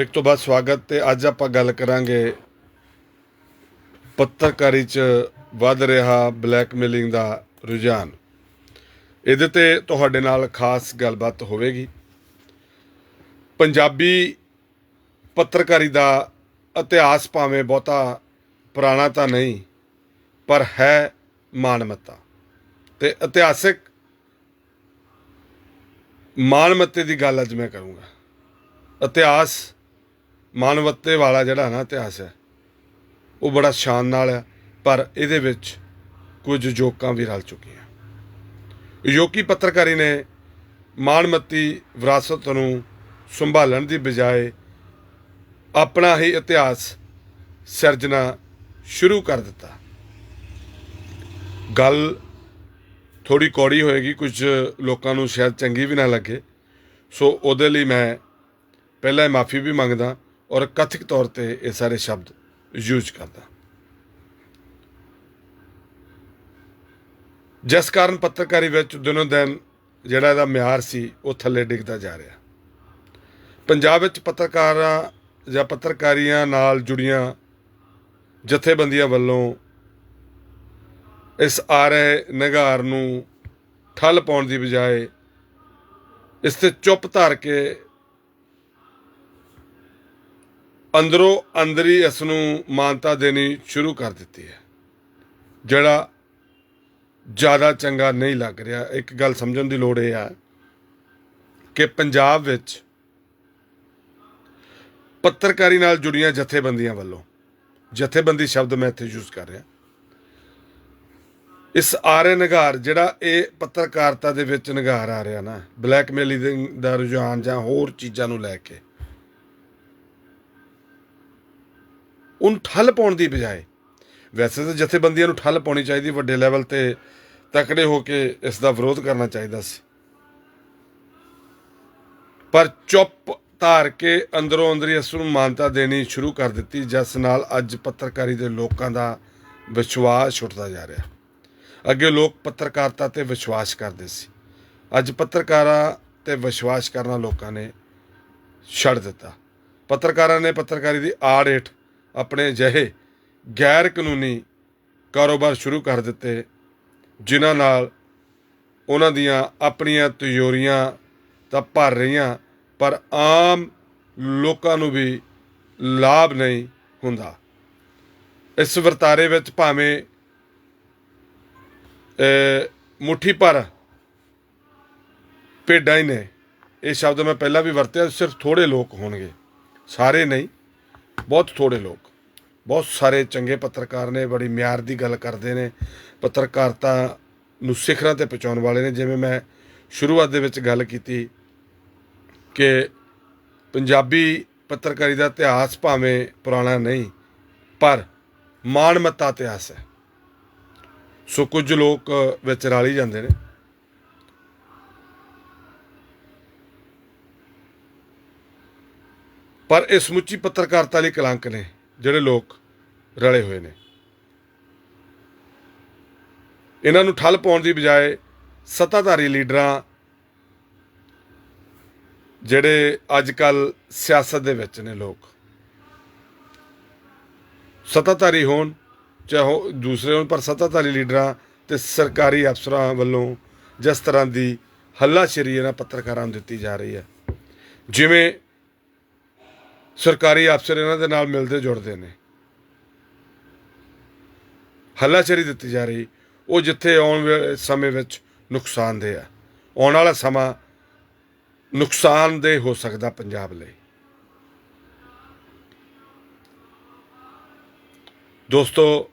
ਇੱਕ ਤੋਂ ਬਾਅਦ ਸਵਾਗਤ ਤੇ ਅੱਜ ਆਪਾਂ ਗੱਲ ਕਰਾਂਗੇ ਪੱਤਰਕਾਰੀ 'ਚ ਵੱਧ ਰਿਹਾ ਬਲੈਕਮੇਲਿੰਗ ਦਾ ਰੁਝਾਨ। ਇਹਦੇ ਤੇ ਤੁਹਾਡੇ ਨਾਲ ਖਾਸ ਗੱਲਬਾਤ ਹੋਵੇਗੀ। ਪੰਜਾਬੀ ਪੱਤਰਕਾਰੀ ਦਾ ਇਤਿਹਾਸ ਭਾਵੇਂ ਬਹੁਤਾ ਪੁਰਾਣਾ ਤਾਂ ਨਹੀਂ, ਪਰ ਹੈ ਮਾਨਮਤਾ ਤੇ ਇਤਿਹਾਸਿਕ ਮਾਨਮੱਤੇ ਦੀ ਗੱਲ ਅੱਜ ਮੈਂ ਕਰੂੰਗਾ। ਇਤਿਹਾਸ ਮਾਨਵਤੇ ਵਾਲਾ ਜਿਹੜਾ ਨਾ ਇਤਿਹਾਸ ਹੈ, ਉਹ ਬੜਾ ਸ਼ਾਨ ਨਾਲ ਹੈ, ਪਰ ਇਹਦੇ ਵਿੱਚ ਕੁਝ ਜੋਕਾਂ ਵੀ ਰਲ ਚੁੱਕੀਆਂ ਯੋਕੀ ਪੱਤਰਕਾਰੀ ਨੇ ਮਾਨਮਤੀ ਵਿਰਾਸਤ ਨੂੰ ਸੰਭਾਲਣ ਦੀ ਬਜਾਏ ਆਪਣਾ ਹੀ ਇਤਿਹਾਸ ਸਿਰਜਣਾ ਸ਼ੁਰੂ ਕਰ ਦਿੱਤਾ। ਗੱਲ ਥੋੜੀ ਕੌੜੀ ਹੋਏਗੀ, ਕੁਝ ਲੋਕਾਂ ਨੂੰ ਸ਼ਾਇਦ ਚੰਗੀ ਵੀ ਨਾ ਲੱਗੇ। ਸੋ ਉਹਦੇ ਲਈ ਮੈਂ ਪਹਿਲਾਂ ਮਾਫੀ ਵੀ ਮੰਗਦਾ। ਔਰ ਕਥਿਤ ਤੌਰ ਤੇ ਇਹ ਸਾਰੇ ਸ਼ਬਦ ਯੂਜ਼ ਕਰਦਾ। ਜਿਸ ਕਾਰਨ ਪੱਤਰਕਾਰੀ ਵਿੱਚ ਦਿਨੋਂ ਦਿਨ ਜਿਹੜਾ ਇਹਦਾ ਮਿਆਰ ਸੀ, ਉਹ ਥੱਲੇ ਡਿੱਗਦਾ ਜਾ ਰਿਹਾ। ਪੰਜਾਬ ਵਿੱਚ ਪੱਤਰਕਾਰਾਂ ਜਾਂ ਪੱਤਰਕਾਰੀਆਂ ਨਾਲ ਜੁੜੀਆਂ ਜਥੇਬੰਦੀਆਂ ਵੱਲੋਂ ਇਸ ਆ ਰਹੇ ਨਿਗਾਰ ਨੂੰ ਠੱਲ ਪਾਉਣ ਦੀ ਬਜਾਏ ਇਸ ਤੇ ਚੁੱਪ ਧਾਰ ਕੇ ਅੰਦਰੋਂ ਅੰਦਰ ਹੀ ਇਸ ਨੂੰ ਮਾਨਤਾ ਦੇਣੀ ਸ਼ੁਰੂ ਕਰ ਦਿੱਤੀ ਹੈ। ਜਿਹੜਾ ਜ਼ਿਆਦਾ ਚੰਗਾ ਨਹੀਂ ਲੱਗ ਰਿਹਾ, ਇੱਕ ਗੱਲ ਸਮਝਣ ਦੀ ਲੋੜ ਇਹ ਆ ਕਿ ਪੰਜਾਬ ਵਿੱਚ ਪੱਤਰਕਾਰੀ ਨਾਲ ਜੁੜੀਆਂ ਜਥੇਬੰਦੀਆਂ ਵੱਲੋਂ, ਜਥੇਬੰਦੀ ਸ਼ਬਦ ਮੈਂ ਇੱਥੇ ਯੂਜ਼ ਕਰ ਰਿਹਾ। ਇਸ ਆਰੇ ਨਿਗਾਰ, ਜਿਹੜਾ ਇਹ ਪੱਤਰਕਾਰਤਾ ਦੇ ਵਿੱਚ ਨਿਗਾਰ ਆ ਰਿਹਾ ਨਾ, ਬਲੈਕਮੇਲਿੰਗ ਦਾ ਰੁਝਾਨ ਜਾਂ ਹੋਰ ਚੀਜ਼ਾਂ ਨੂੰ ਲੈ ਕੇ ਉਹਨੂੰ ਠੱਲ ਪਾਉਣ ਦੀ ਬਜਾਏ। ਵੈਸੇ ਤਾਂ ਜਥੇਬੰਦੀਆਂ ਨੂੰ ਠੱਲ ਪਾਉਣੀ ਚਾਹੀਦੀ, ਵੱਡੇ ਲੈਵਲ ਤੇ ਤਕੜੇ ਹੋ ਕੇ ਇਸ ਦਾ ਵਿਰੋਧ ਕਰਨਾ ਚਾਹੀਦਾ ਸੀ। ਪਰ ਚੁੱਪ ਧਾਰ ਕੇ ਅੰਦਰੋਂ ਅੰਦਰੀ ਇਸ ਨੂੰ ਮਾਨਤਾ ਦੇਣੀ ਸ਼ੁਰੂ ਕਰ ਦਿੱਤੀ, ਜਿਸ ਨਾਲ ਅੱਜ ਪੱਤਰਕਾਰੀ ਦੇ ਲੋਕਾਂ ਦਾ ਵਿਸ਼ਵਾਸ ਉੱਠਦਾ ਜਾ ਰਿਹਾ। ਅੱਗੇ ਲੋਕ ਪੱਤਰਕਾਰਤਾ ਤੇ ਵਿਸ਼ਵਾਸ ਕਰਦੇ ਸੀ। ਅੱਜ ਪੱਤਰਕਾਰਾਂ ਤੇ ਵਿਸ਼ਵਾਸ ਕਰਨਾ ਲੋਕਾਂ ਨੇ ਛੱਡ ਦਿੱਤਾ। ਪੱਤਰਕਾਰਾਂ ਨੇ ਪੱਤਰਕਾਰੀ ਦੀ ਆੜ ਹੇਠ ਆਪਣੇ ਜਿਹੇ ਗੈਰ ਕਾਨੂੰਨੀ ਕਾਰੋਬਾਰ ਸ਼ੁਰੂ ਕਰ ਦਿੱਤੇ ਜਿਨ੍ਹਾਂ ਨਾਲ ਉਹਨਾਂ ਦੀਆਂ ਆਪਣੀਆਂ ਤਿਜੋਰੀਆਂ ਤਾਂ ਭਰ ਰਹੀਆਂ ਪਰ ਆਮ ਲੋਕਾਂ ਨੂੰ ਵੀ ਲਾਭ ਨਹੀਂ ਹੁੰਦਾ। ਇਸ ਵਰਤਾਰੇ ਵਿੱਚ ਭਾਵੇਂ ਅਹ, ਮੁੱਠੀ ਭਰ ਭੇਡਾਂ ਹੀ ਨੇ। ਇਹ ਸ਼ਬਦ ਮੈਂ ਪਹਿਲਾਂ ਵੀ ਵਰਤਿਆ ਸਿਰਫ ਥੋੜੇ ਲੋਕ ਹੋਣਗੇ। ਸਾਰੇ ਨਹੀਂ। ਬਹੁਤ ਥੋੜੇ ਲੋਕ, ਬਹੁਤ ਸਾਰੇ ਚੰਗੇ ਪੱਤਰਕਾਰ ਨੇ, ਬੜੀ ਮਿਆਰ ਦੀ ਗੱਲ ਕਰਦੇ ਨੇ। ਪੱਤਰਕਾਰਤਾ ਨੂੰ ਸਿਖਰਾਂ ਤੇ ਪਹੁੰਚਾਉਣ ਵਾਲੇ ਨੇ। ਜਿਵੇਂ ਮੈਂ ਸ਼ੁਰੂਆਤ ਦੇ ਵਿੱਚ ਗੱਲ ਕੀਤੀ ਕਿ ਪੰਜਾਬੀ ਪੱਤਰਕਾਰੀ ਦਾ ਇਤਿਹਾਸ ਭਾਵੇਂ ਪੁਰਾਣਾ ਨਹੀਂ, ਪਰ ਮਾਨਮੱਤਾ ਇਤਿਹਾਸ ਹੈ। ਸੋ ਕੁਝ ਲੋਕ ਵਿੱਚ ਰਾਲੀ ਜਾਂਦੇ ਨੇ। ਪਰ ਇਹ ਸਮੁੱਚੀ ਪੱਤਰਕਾਰਤਾ ਲਈ ਕਲੰਕ ਨੇ ਜਿਹੜੇ ਲੋਕ ਰਲੇ ਹੋਏ ਨੇ। ਇਹਨਾਂ ਨੂੰ ਠੱਲ ਪਾਉਣ ਦੀ ਬਜਾਏ ਸੱਤਾਧਾਰੀ ਲੀਡਰਾਂ ਜਿਹੜੇ ਅੱਜ ਕੱਲ ਸਿਆਸਤ ਦੇ ਵਿੱਚ ਨੇ ਲੋਕ, ਸੱਤਾਧਾਰੀ ਹੋਣ, ਚਾਹੇ ਉਹ ਦੂਸਰੇ ਹੋਣ, ਪਰ ਸੱਤਾਧਾਰੀ ਲੀਡਰਾਂ ਤੇ ਸਰਕਾਰੀ ਅਫਸਰਾਂ ਵੱਲੋਂ ਜਿਸ ਤਰ੍ਹਾਂ ਦੀ ਹੱਲਾਸ਼ੇਰੀ ਇਹਨਾਂ ਪੱਤਰਕਾਰਾਂ ਨੂੰ ਦਿੱਤੀ ਜਾ ਰਹੀ ਹੈ। ਜਿਵੇਂ ਸਰਕਾਰੀ ਅਫਸਰ ਇਹਨਾਂ ਦੇ ਨਾਲ ਮਿਲਦੇ ਜੁੜਦੇ ਨੇ। ਹੱਲਾਸ਼ੇਰੀ ਦਿੱਤੀ ਜਾ ਰਹੀ, ਉਹ ਜਿੱਥੇ ਆਉਣ ਵੇ- ਸਮੇਂ ਵਿੱਚ ਨੁਕਸਾਨਦੇਹ ਹੈ ਆਉਣ ਵਾਲਾ ਸਮਾਂ ਨੁਕਸਾਨਦੇਹ ਹੋ ਸਕਦਾ ਪੰਜਾਬ ਲਈ। ਦੋਸਤੋ,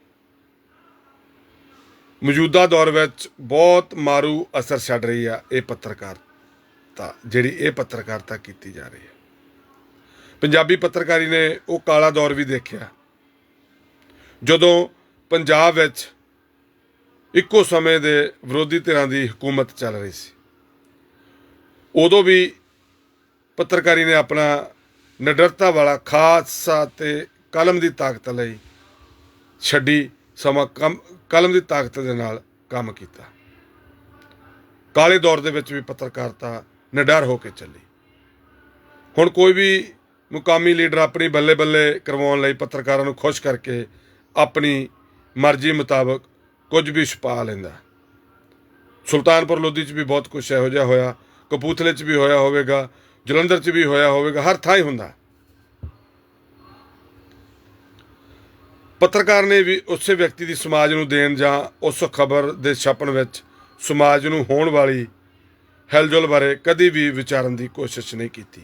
ਮੌਜੂਦਾ ਦੌਰ ਵਿੱਚ ਬਹੁਤ ਮਾਰੂ ਅਸਰ ਛੱਡ ਰਹੀ ਆ ਇਹ ਪੱਤਰਕਾਰਤਾ ਜਿਹੜੀ ਇਹ ਪੱਤਰਕਾਰਤਾ ਕੀਤੀ ਜਾ ਰਹੀ ਹੈ। ਪੰਜਾਬੀ ਪੱਤਰਕਾਰੀ ਨੇ ਉਹ ਕਾਲਾ ਦੌਰ ਵੀ ਦੇਖਿਆ। ਜਦੋਂ ਪੰਜਾਬ ਵਿੱਚ ਇੱਕੋ ਸਮੇਂ ਦੇ ਵਿਰੋਧੀ ਧਿਰਾਂ ਦੀ ਹਕੂਮਤ ਚੱਲ ਰਹੀ ਸੀ, ਉਦੋਂ ਵੀ ਪੱਤਰਕਾਰੀ ਨੇ ਆਪਣਾ ਨਿਡਰਤਾ ਵਾਲਾ ਖਾਸਾ ਤੇ ਕਲਮ ਦੀ ਤਾਕਤ ਲਈ ਛੱਡੀ, ਸਮਾਂ ਕਮ, ਕਲਮ ਦੀ ਤਾਕਤ ਦੇ ਨਾਲ ਕੰਮ ਕੀਤਾ। ਕਾਲੇ ਦੌਰ ਦੇ ਵਿੱਚ ਵੀ ਪੱਤਰਕਾਰਤਾ ਨਿਡਰ ਹੋ ਕੇ ਚੱਲੀ। ਹੁਣ ਕੋਈ ਵੀ ਮੁਕਾਮੀ ਲੀਡਰ ਆਪਣੀ ਬੱਲੇ ਬੱਲੇ ਕਰਵਾਉਣ ਲਈ ਪੱਤਰਕਾਰਾਂ ਨੂੰ ਖੁਸ਼ ਕਰਕੇ ਆਪਣੀ ਮਰਜ਼ੀ ਮੁਤਾਬਕ ਕੁਝ ਵੀ ਛਪਾ ਲੈਂਦਾ ਸੁਲਤਾਨਪੁਰ ਲੋਧੀ 'ਚ ਵੀ ਬਹੁਤ ਕੁਝ ਇਹੋ ਜਿਹਾ ਹੋਇਆ ਕਪੂਥਲੇ 'ਚ ਵੀ ਹੋਇਆ ਹੋਵੇਗਾ, ਜਲੰਧਰ 'ਚ ਵੀ ਹੋਇਆ ਹੋਵੇਗਾ, ਹਰ ਥਾਂ ਹੀ ਹੁੰਦਾ ਪੱਤਰਕਾਰ ਨੇ ਵੀ ਉਸੇ ਵਿਅਕਤੀ ਦੀ ਸਮਾਜ ਨੂੰ ਦੇਣ ਜਾਂ ਉਸ ਖਬਰ ਦੇ ਛਾਪਣ ਵਿੱਚ ਸਮਾਜ ਨੂੰ ਹੋਣ ਵਾਲੀ ਹਿਲਜੁਲ ਬਾਰੇ ਕਦੀ ਵੀ ਵਿਚਾਰਨ ਦੀ ਕੋਸ਼ਿਸ਼ ਨਹੀਂ ਕੀਤੀ।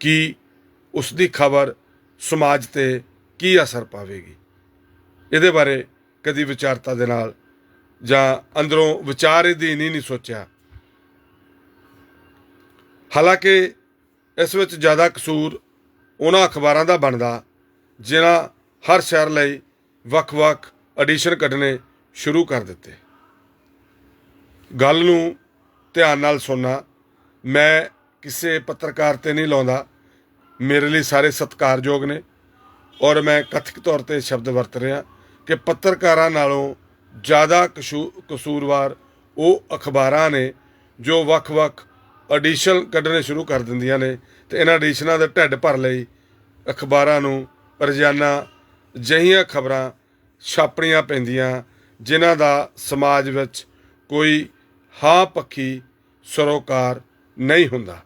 ਕਿ ਉਸ ਦੀ ਖਬਰ ਸਮਾਜ ਤੇ ਕੀ ਅਸਰ ਪਾਵੇਗੀ? ਇਹਦੇ ਬਾਰੇ ਕਦੀ ਵਿਚਾਰਤਾ ਦੇ ਨਾਲ ਜਾਂ ਅੰਦਰੋਂ ਵਿਚਾਰ ਇਹਦੀ ਨਹੀਂ ਨਹੀਂ ਸੋਚਿਆ। ਹਾਲਾਂਕਿ ਇਸ ਵਿੱਚ ਜ਼ਿਆਦਾ ਕਸੂਰ ਉਹਨਾਂ ਅਖਬਾਰਾਂ ਦਾ ਬਣਦਾ, ਜਿਨ੍ਹਾਂ ਹਰ ਸ਼ਹਿਰ ਲਈ ਵੱਖ-ਵੱਖ ਐਡੀਸ਼ਨ ਕੱਢਣੇ ਸ਼ੁਰੂ ਕਰ ਦਿੱਤੇ। ਗੱਲ ਨੂੰ ਧਿਆਨ ਨਾਲ ਸੁਣਨਾ, ਮੈਂ ਕਿਸੇ ਪੱਤਰਕਾਰ ਤੇ ਨਹੀਂ ਲਾਉਂਦਾ ਮੇਰੇ ਲਈ ਸਾਰੇ ਸਤਿਕਾਰਯੋਗ ਨੇ ਔਰ ਮੈਂ ਕਥਿਤ ਤੌਰ ਤੇ ਸ਼ਬਦ ਵਰਤ ਰਿਹਾ ਕਿ ਪੱਤਰਕਾਰਾਂ ਨਾਲੋਂ ਜ਼ਿਆਦਾ ਕਸ਼ੂ- ਕਸੂਰਵਾਰ ਉਹ ਅਖਬਾਰਾਂ ਨੇ ਜੋ ਵੱਖ-ਵੱਖ ਐਡੀਸ਼ਨ ਕੱਢਣੇ ਸ਼ੁਰੂ ਕਰ ਦਿੰਦੀਆਂ ਨੇ ਤੇ ਇਹਨਾਂ ਐਡੀਸ਼ਨਾਂ ਦੇ ਢਿੱਡ ਭਰ ਲਈ ਅਖਬਾਰਾਂ ਨੂੰ ਰੋਜ਼ਾਨਾ ਜਹੀਆਂ ਖਬਰਾਂ ਛਾਪਣੀਆਂ ਪੈਂਦੀਆਂ ਜਿਨ੍ਹਾਂ ਦਾ ਸਮਾਜ ਵਿੱਚ ਕੋਈ ਹਾਂ ਪੱਖੀ ਸਰੋਕਾਰ ਨਹੀਂ ਹੁੰਦਾ।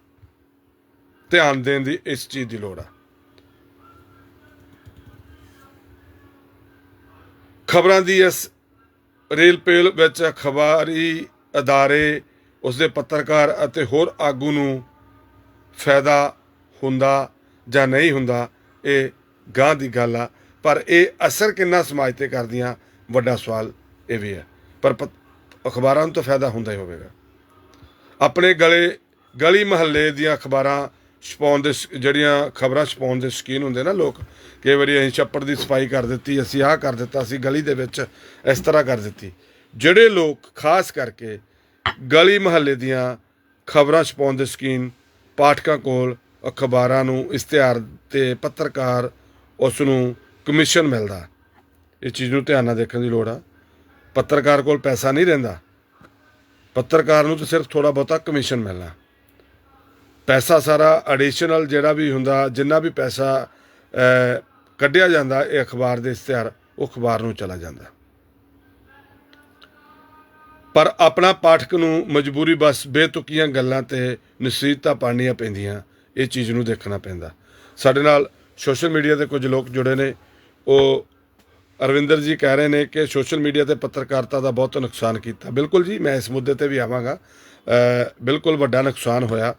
ਧਿਆਨ ਦੇਣ ਦੀ ਇਸ ਚੀਜ਼ ਦੀ ਲੋੜ ਆ। ਖਬਰਾਂ ਦੀ ਇਸ ਰੇਲ ਪੇਲ ਵਿੱਚ ਅਖਬਾਰੀ ਅਦਾਰੇ, ਉਸਦੇ ਪੱਤਰਕਾਰ ਅਤੇ ਹੋਰ ਆਗੂ ਨੂੰ ਫਾਇਦਾ ਹੁੰਦਾ ਜਾਂ ਨਹੀਂ ਹੁੰਦਾ, ਇਹ ਗਾਂ ਦੀ ਗੱਲ ਆ। ਪਰ ਇਹ ਅਸਰ ਕਿੰਨਾ ਸਮਾਜ ਤੇ ਕਰਦੀਆਂ, ਵੱਡਾ ਸਵਾਲ ਇਹ ਵੀ ਹੈ ਪਰ ਪਤ- ਅਖਬਾਰਾਂ ਨੂੰ ਤਾਂ ਫਾਇਦਾ ਹੁੰਦਾ ਹੀ ਹੋਵੇਗਾ। ਆਪਣੇ ਗਲੇ, ਗਲੀ ਮਹੱਲੇ ਦੀਆਂ ਅਖਬਾਰਾਂ ਛਪਾਉਣ ਦੇ ਸ਼- ਜਿਹੜੀਆਂ ਖਬਰਾਂ ਛਪਾਉਣ ਦੇ ਸ਼ੌਕੀਨ ਹੁੰਦੇ ਨਾ ਲੋਕ, ਕਈ ਵਾਰੀ ਅਸੀਂ ਛੱਪੜ ਦੀ ਸਫ਼ਾਈ ਕਰ ਦਿੱਤੀ, ਅਸੀਂ ਆਹ ਕਰ ਦਿੱਤਾ, ਅਸੀਂ ਗਲੀ ਦੇ ਵਿੱਚ ਇਸ ਤਰ੍ਹਾਂ ਕਰ ਦਿੱਤੀ। ਜਿਹੜੇ ਲੋਕ ਖਾਸ ਕਰਕੇ ਗਲੀ ਮਹੱਲੇ ਦੀਆਂ ਖਬਰਾਂ ਛਪਾਉਣ ਦੇ ਸ਼ੌਕੀਨ ਪਾਠਕਾਂ ਕੋਲ ਅਖਬਾਰਾਂ ਨੂੰ ਇਸ਼ਤਿਹਾਰ ਤੇ ਪੱਤਰਕਾਰ ਉਸ ਨੂੰ ਕਮਿਸ਼ਨ ਮਿਲਦਾ। ਇਹ ਚੀਜ਼ ਨੂੰ ਧਿਆਨ ਨਾਲ ਦੇਖਣ ਦੀ ਲੋੜ ਆ। ਪੱਤਰਕਾਰ ਕੋਲ ਪੈਸਾ ਨਹੀਂ ਰਹਿੰਦਾ। ਪੱਤਰਕਾਰ ਨੂੰ ਤਾਂ ਸਿਰਫ ਥੋੜਾ ਬਹੁਤਾ ਕਮਿਸ਼ਨ ਮਿਲਣਾ। ਪੈਸਾ ਸਾਰਾ ਐਡੀਸ਼ਨਲ ਜਿਹੜਾ ਵੀ ਹੁੰਦਾ, ਜਿੰਨਾ ਵੀ ਪੈਸਾ ਕੱਢਿਆ ਜਾਂਦਾ, ਇਹ ਅਖਬਾਰ ਦੇ ਇਸ਼ਤਿਹਾਰ, ਉਹ ਅਖਬਾਰ ਨੂੰ ਚਲਾ ਜਾਂਦਾ। ਪਰ ਆਪਣਾ ਪਾਠਕ ਨੂੰ ਮਜਬੂਰੀ ਬਸ ਬੇਤੁਕੀਆਂ ਗੱਲਾਂ ਤੇ ਨਸੀਹਤਾਂ ਪਾਣੀਆਂ ਪੈਂਦੀਆਂ, ਇਹ ਚੀਜ਼ ਨੂੰ ਦੇਖਣਾ ਪੈਂਦਾ। ਸਾਡੇ ਨਾਲ ਸੋਸ਼ਲ ਮੀਡੀਆ ਤੇ ਕੁਝ ਲੋਕ ਜੁੜੇ ਨੇ। ਉਹ ਅਰਵਿੰਦਰ ਜੀ ਕਹਿ ਰਹੇ ਨੇ ਕਿ ਸੋਸ਼ਲ ਮੀਡੀਆ ਤੇ ਪੱਤਰਕਾਰਤਾ ਦਾ ਬਹੁਤ ਨੁਕਸਾਨ ਕੀਤਾ। ਬਿਲਕੁਲ ਜੀ, ਮੈਂ ਇਸ ਮੁੱਦੇ ਤੇ ਵੀ ਆਵਾਂਗਾ। ਬਿਲਕੁਲ ਵੱਡਾ ਨੁਕਸਾਨ ਹੋਇਆ।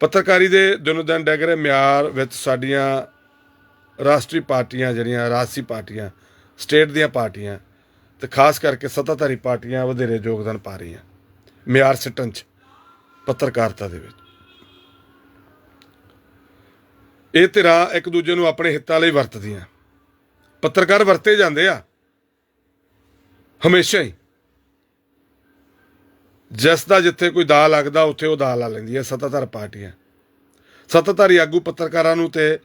ਪੱਤਰਕਾਰੀ ਦੇ ਦਿਨੋ ਦਿਨ ਡਿੱਗ ਰਹੇ ਮਿਆਰ ਵਿੱਚ ਸਾਡੀਆਂ ਰਾਸ਼ਟਰੀ ਪਾਰਟੀਆਂ ਜਿਹੜੀਆਂ, ਰਾਜਸੀ ਪਾਰਟੀਆਂ, ਸਟੇਟ ਦੀਆਂ ਪਾਰਟੀਆਂ ਤੇ ਖਾਸ ਕਰਕੇ ਸੱਤਾਧਾਰੀ ਪਾਰਟੀਆਂ ਵਧੇਰੇ ਯੋਗਦਾਨ ਪਾ ਰਹੀਆਂ। ਮਿਆਰ ਸਿੱਟਣ 'ਚ, ਪੱਤਰਕਾਰਤਾ ਦੇ ਵਿੱਚ। ਇਹ ਧਿਰਾਂ ਇੱਕ ਦੂਜੇ ਨੂੰ ਆਪਣੇ ਹਿੱਤਾਂ ਲਈ ਵਰਤਦੀਆਂ। ਪੱਤਰਕਾਰ ਵਰਤੇ ਜਾਂਦੇ ਆ। ਹਮੇਸ਼ਾ ਹੀ। ਜਿਸ ਦਾ ਜਿੱਥੇ ਕੋਈ ਦਾ ਲੱਗਦਾ, ਉੱਥੇ ਉਹ ਦਾ ਲਾ ਲੈਂਦੀ ਹੈ, ਸੱਤਾਧਾਰ ਪਾਰਟੀਆਂ। ਸੱਤਾਧਾਰੀ ਆਗੂ ਪੱਤਰਕਾਰਾਂ ਨੂੰ ਤੇ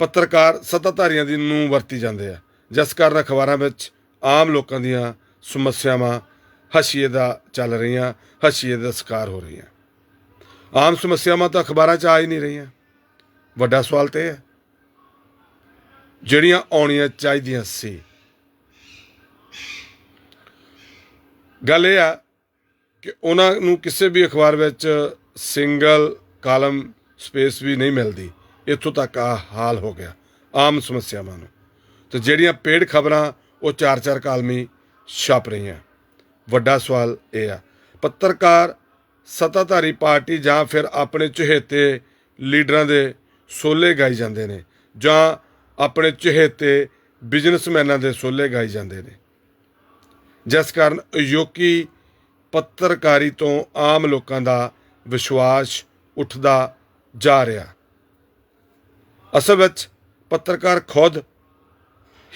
ਪੱਤਰਕਾਰ ਸੱਤਾਧਾਰੀਆਂ ਦੀ ਨੂੰ ਵਰਤੀ ਜਾਂਦੇ ਆ। ਜਿਸ ਕਾਰਨ ਅਖਬਾਰਾਂ ਵਿੱਚ ਆਮ ਲੋਕਾਂ ਦੀਆਂ ਸਮੱਸਿਆਵਾਂ ਹਸ਼ੀਏ ਦਾ ਚੱਲ ਰਹੀਆਂ, ਹਸ਼ੀਏ ਦਾ ਸ਼ਿਕਾਰ ਹੋ ਰਹੀਆਂ। ਆਮ ਸਮੱਸਿਆਵਾਂ ਤਾਂ ਅਖਬਾਰਾਂ 'ਚ ਆ ਹੀ ਨਹੀਂ ਰਹੀਆਂ। ਵੱਡਾ ਸਵਾਲ ਤੇ ਇਹ ਹੈ, ਜਿਹੜੀਆਂ ਆਉਣੀਆਂ ਚਾਹੀਦੀਆਂ ਸੀ। ਗੱਲ ਇਹ ਆ ਕਿ ਉਹਨਾਂ ਨੂੰ ਕਿਸੇ ਵੀ ਅਖਬਾਰ ਵਿੱਚ ਸਿੰਗਲ ਕਾਲਮ ਸਪੇਸ ਵੀ ਨਹੀਂ ਮਿਲਦੀ। ਇੱਥੋਂ ਤੱਕ ਆ ਹਾਲ ਹੋ ਗਿਆ, ਆਮ ਸਮੱਸਿਆਵਾਂ ਨੂੰ। ਤੇ ਜਿਹੜੀਆਂ ਪੇਡ ਖਬਰਾਂ, ਉਹ ਚਾਰ ਚਾਰ ਕਾਲਮੀ ਛਪ ਰਹੀਆਂ। ਵੱਡਾ ਸਵਾਲ ਇਹ ਆ, ਪੱਤਰਕਾਰ ਸੱਤਾਧਾਰੀ ਪਾਰਟੀ ਜਾਂ ਫਿਰ ਆਪਣੇ ਚਹੇਤੇ ਲੀਡਰਾਂ ਦੇ ਸੋਲੇ ਗਾਈ ਜਾਂਦੇ ਨੇ, ਜਾਂ ਆਪਣੇ ਚਹੇਤੇ ਬਿਜ਼ਨਸਮੈਨਾਂ ਦੇ ਸੋਲੇ ਗਾਈ ਜਾਂਦੇ ਨੇ। ਜਿਸ ਕਾਰਨ ਅਯੋਕੀ ਪੱਤਰਕਾਰੀ ਤੋਂ ਆਮ ਲੋਕਾਂ ਦਾ ਵਿਸ਼ਵਾਸ ਉੱਠਦਾ ਜਾ ਰਿਹਾ। ਅਸਲ ਵਿੱਚ ਪੱਤਰਕਾਰ ਖੁਦ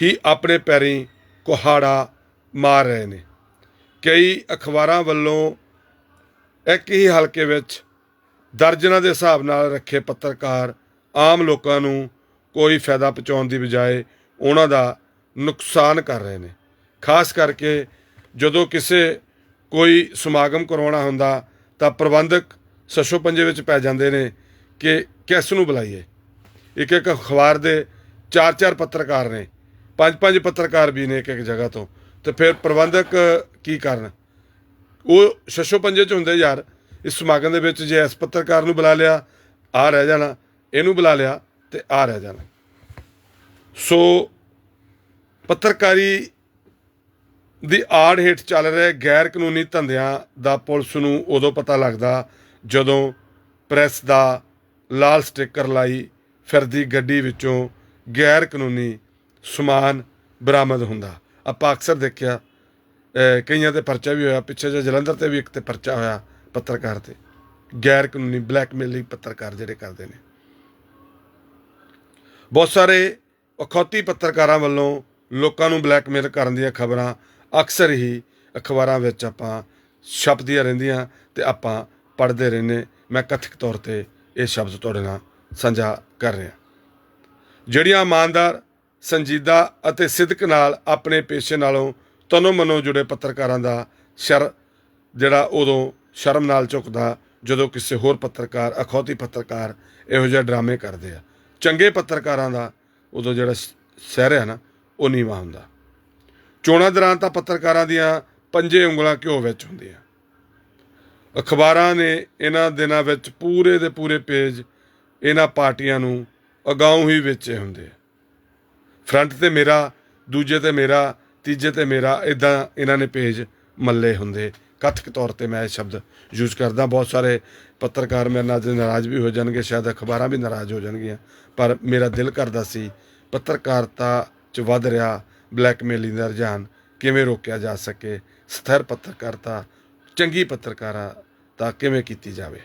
ਹੀ ਆਪਣੇ ਪੈਰੀਂ ਕੁਹਾੜਾ ਮਾਰ ਰਹੇ ਨੇ। ਕਈ ਅਖਬਾਰਾਂ ਵੱਲੋਂ ਇੱਕ ਹੀ ਹਲਕੇ ਵਿੱਚ ਦਰਜਨਾਂ ਦੇ ਹਿਸਾਬ ਨਾਲ ਰੱਖੇ ਪੱਤਰਕਾਰ ਆਮ ਲੋਕਾਂ ਨੂੰ ਕੋਈ ਫਾਇਦਾ ਪਹੁੰਚਾਉਣ ਦੀ ਬਜਾਏ ਉਹਨਾਂ ਦਾ ਨੁਕਸਾਨ ਕਰ ਰਹੇ ਨੇ। ਖਾਸ ਕਰਕੇ ਜਦੋਂ ਕਿਸੇ ਕੋਈ ਸਮਾਗਮ ਕਰਵਾਉਣਾ ਹੁੰਦਾ ਤਾਂ ਪ੍ਰਬੰਧਕ ਸਸ਼ੋ ਪੰਜੇ ਵਿੱਚ ਪੈ ਜਾਂਦੇ ਨੇ ਕਿ ਕਿਸ ਨੂੰ ਬੁਲਾਈਏ। ਇੱਕ ਇੱਕ ਅਖਬਾਰ ਦੇ ਚਾਰ ਚਾਰ ਪੱਤਰਕਾਰ ਨੇ, ਪੰਜ ਪੰਜ ਪੱਤਰਕਾਰ ਵੀ ਨੇ ਇੱਕ ਇੱਕ ਜਗ੍ਹਾ ਤੋਂ। ਤੇ ਫਿਰ ਪ੍ਰਬੰਧਕ ਕੀ ਕਰਨ? ਉਹ ਸ਼ਸ਼ੋ ਪੰਜੇ ਚ ਹੁੰਦੇ ਯਾਰ, ਇਸ ਸਮਾਗਮ ਦੇ ਵਿੱਚ ਜੇ ਇਸ ਪੱਤਰਕਾਰ ਨੂੰ ਬੁਲਾ ਲਿਆ ਆ ਰਹਿ ਜਾਣਾ, ਇਹਨੂੰ ਬੁਲਾ ਲਿਆ ਤੇ ਆ ਰਹਿ ਜਾਣਾ। ਸੋ ਪੱਤਰਕਾਰੀ ਦੀ ਆੜ ਹੇਠ ਚੱਲ ਰਹੇ ਗੈਰ ਕਾਨੂੰਨੀ ਧੰਦਿਆਂ ਦਾ ਪੁਲਿਸ ਨੂੰ ਉਦੋਂ ਪਤਾ ਲੱਗਦਾ ਜਦੋਂ ਪ੍ਰੈਸ ਦਾ ਲਾਲ ਸਟicker ਲਾਈ ਫਿਰਦੀ ਗੱਡੀ ਵਿੱਚੋਂ ਗੈਰ ਕਾਨੂੰਨੀ ਸਮਾਨ ਬਰਾਮਦ ਹੁੰਦਾ। ਆਪਾਂ ਅਕਸਰ ਦੇਖਿਆ ਕਈਆਂ ਤੇ ਪਰਚਾ ਵੀ ਹੋਇਆ, ਪਿੱਛੇ ਜੇ ਜਲੰਧਰ ਤੇ ਵੀ ਇੱਕ ਤੇ ਪਰਚਾ ਹੋਇਆ ਪੱਤਰਕਾਰ ਤੇ। ਗੈਰ ਕਾਨੂੰਨੀ ਬਲੈਕਮੇਲਿੰਗ ਪੱਤਰਕਾਰ ਜਿਹੜੇ ਕਰਦੇ ਨੇ। ਬਹੁਤ ਸਾਰੇ ਅਖੌਤੀ ਪੱਤਰਕਾਰਾਂ ਵੱਲੋਂ ਲੋਕਾਂ ਨੂੰ ਬਲੈਕਮੇਲ ਕਰਨ ਦੀਆਂ ਖਬਰਾਂ ਅਕਸਰ ਹੀ ਅਖਬਾਰਾਂ ਵਿੱਚ ਆਪਾਂ ਛਪਦੀਆਂ ਰਹਿੰਦੀਆਂ ਤੇ ਆਪਾਂ ਪੜ੍ਹਦੇ ਰਹਿੰਦੇ। ਮੈਂ ਕਥਿਤ ਤੌਰ ਤੇ ਇਹ ਸ਼ਬਦ ਤੁਹਾਡੇ ਨਾਲ ਸਾਂਝਾ ਕਰ ਰਿਹਾ। ਜਿਹੜੀਆਂ ਇਮਾਨਦਾਰ, ਸੰਜੀਦਾ ਅਤੇ ਸਿੱਧਕ ਨਾਲ ਆਪਣੇ ਪੇਸ਼ੇ ਨਾਲੋਂ ਤਨੋ ਮਨੋ ਜੁੜੇ ਪੱਤਰਕਾਰਾਂ ਦਾ ਸ਼ਰ ਜਿਹੜਾ ਉਦੋਂ ਸ਼ਰਮ ਨਾਲ ਝੁਕਦਾ ਜਦੋਂ ਕਿਸੇ ਹੋਰ ਪੱਤਰਕਾਰ, ਅਖੌਤੀ ਪੱਤਰਕਾਰ ਇਹੋ ਜਿਹੇ ਡਰਾਮੇ ਕਰਦੇ ਆ। ਚੰਗੇ ਪੱਤਰਕਾਰਾਂ ਦਾ ਉਦੋਂ ਜਿਹੜਾ ਸ਼ਹਿਰ ਹੈ ਨਾ, ਉਹ ਨੀਵਾ ਹੁੰਦਾ। ਚੋਣਾਂ ਦੌਰਾਨ ਤਾਂ ਪੱਤਰਕਾਰਾਂ ਦੀਆਂ ਪੰਜੇ ਉਂਗਲਾਂ ਘਿਓ ਵਿੱਚ ਹੁੰਦੀਆਂ। ਅਖਬਾਰਾਂ ਨੇ ਇਹਨਾਂ ਦਿਨਾਂ ਵਿੱਚ ਪੂਰੇ ਦੇ ਪੂਰੇ ਪੇਜ ਇਹਨਾਂ ਪਾਰਟੀਆਂ ਨੂੰ ਅਗਾਉਂ ਹੀ ਵੇਚੇ ਹੁੰਦੇ ਫਰੰਟ ਤੇ ਮੇਰਾ, ਦੂਜੇ ਤੇ ਮੇਰਾ, ਤੀਜੇ ਤੇ ਮੇਰਾ ਇਦਾਂ ਇਹਨਾਂ ਨੇ ਪੇਜ ਮੱਲੇ ਹੁੰਦੇ। ਕਥਕ ਤੌਰ ਤੇ ਮੈਂ ਇਹ ਸ਼ਬਦ ਯੂਜ਼ ਕਰਦਾ। ਬਹੁਤ ਸਾਰੇ ਪੱਤਰਕਾਰ ਮੇਰੇ ਨਾਲ ਨਾਰਾਜ਼ ਵੀ ਹੋ ਜਾਣਗੇ, ਸ਼ਾਇਦ ਅਖਬਾਰਾਂ ਵੀ ਨਾਰਾਜ਼ ਹੋ ਜਾਣਗੀਆਂ, ਪਰ ਮੇਰਾ ਦਿਲ ਕਰਦਾ ਸੀ, ਪੱਤਰਕਾਰਤਾ ਚ ਵੱਧ ਰਿਹਾ ਬਲੈਕਮੇਲਿੰਗ ਦਾ ਰੁਝਾਨ ਕਿਵੇਂ ਰੋਕਿਆ ਜਾ ਸਕੇ? ਸਥਿਰ ਪੱਤਰਕਾਰਤਾ, ਚੰਗੀ ਪੱਤਰਕਾਰਤਾ ਕਿਵੇਂ ਕੀਤੀ ਜਾਵੇ?